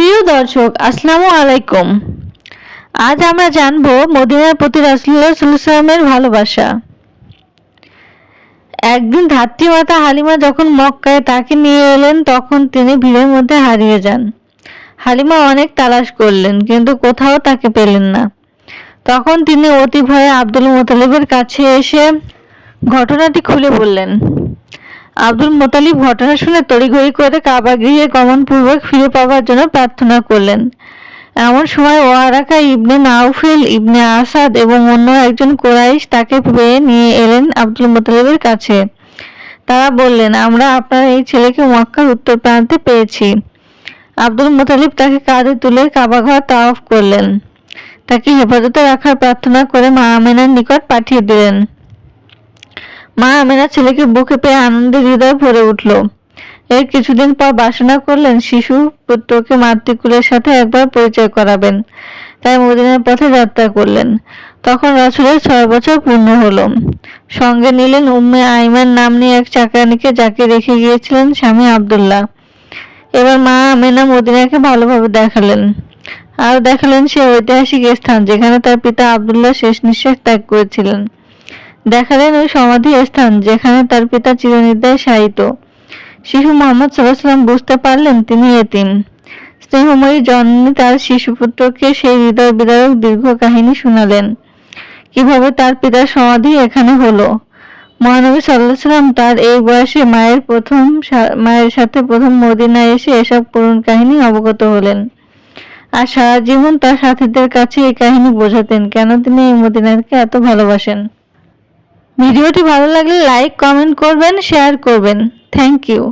প্রিয় দর্শক, আসসালামু আলাইকুম। আজ আমরা জানব মদিনার প্রতি আলাইহি ওয়াসাল্লামের ভালোবাসা। একদিন ধাত্রীমাতা হালিমা যখন মক্কায় তাকে নিয়ে এলেন, তখন তিনি ভিড়ের মধ্যে হারিয়ে যান। হালিমা অনেক তালাশ করলেন, কিন্তু কোথাও তাকে পেলেন না। তখন তিনি অতি ভয়ে আব্দুল মোতালিবের কাছে এসে ঘটনাটি খুলে বললেন। আব্দুল মোতালিব ঘটনা শুনে তড়িঘড়ি করে কাবা গৃহে গমনপূর্বক ফিরে পাওয়ার জন্য প্রার্থনা করলেন। এমন সময় ওয়ারাকা ইবনে নাউফেল ইবনে আসাদ এবং অন্য একজন কোরাইশ তাকে পেয়ে নিয়ে এলেন আব্দুল মোতালিবের কাছে। তারা বললেন, আমরা আপনার এই ছেলেকে মক্কার উত্তর প্রান্তে পেয়েছি। আব্দুল মোতালিব তাকে কাঁধে তুলে কাবাঘর তাওয়াফ করলেন। তাকে হেফাজতে রাখার প্রার্থনা করে মা আমেনার নিকট পাঠিয়ে দিলেন। মা আমেনা ছেলেকে বুকে পেয়ে আনন্দে হৃদয় ভরে উঠল। এর কিছুদিন পর বাসনা করলেন শিশু, পুত্রকে মাতৃকুলের সাথে একবার পরিচয় করাবেন। তাই মদিনার পথে যাত্রা করলেন। তখন রাসুলের ছয় বছর পূর্ণ হলো। সঙ্গে নিলেন উম্মে আইমান নাম নিয়ে এক চাকরানিকে, যাকে রেখে গিয়েছিলেন স্বামী আব্দুল্লাহ। এবার মা আমেনা মদিনাকে ভালোভাবে দেখালেন। আর দেখালেন সে ঐতিহাসিক স্থান, যেখানে তার পিতা আব্দুল্লাহ শেষ নিঃশ্বাস ত্যাগ করেছিলেন। দেখালেন ওই সমাধি স্থান যেখানে তার পিতা চিরনিদ্রায় শায়িত। শিশু মোহাম্মদ সাল্লাহাম বুঝতে পারলেন তিনি এতিম। স্নেহময়ী জননী তার শিশুপুত্রকে সেই হৃদয় বিদারক দীর্ঘ কাহিনী শোনালেন। কীভাবে তার পিতার সমাধি এখানে হলো? মহানবী সাল্লাহ সাল্লাম তার এই বয়সে মায়ের প্রথম মায়ের সাথে প্রথম মদিনায় এসে এসব করুণ কাহিনী অবগত হলেন। আর সারা জীবন তার সাথীদের কাছে এই কাহিনী বোঝাতেন, কেন তিনি এই মদিনাকে এত ভালোবাসেন? ভিডিওটি ভালো লাগলে লাইক কমেন্ট করবেন শেয়ার করবেন। Thank you.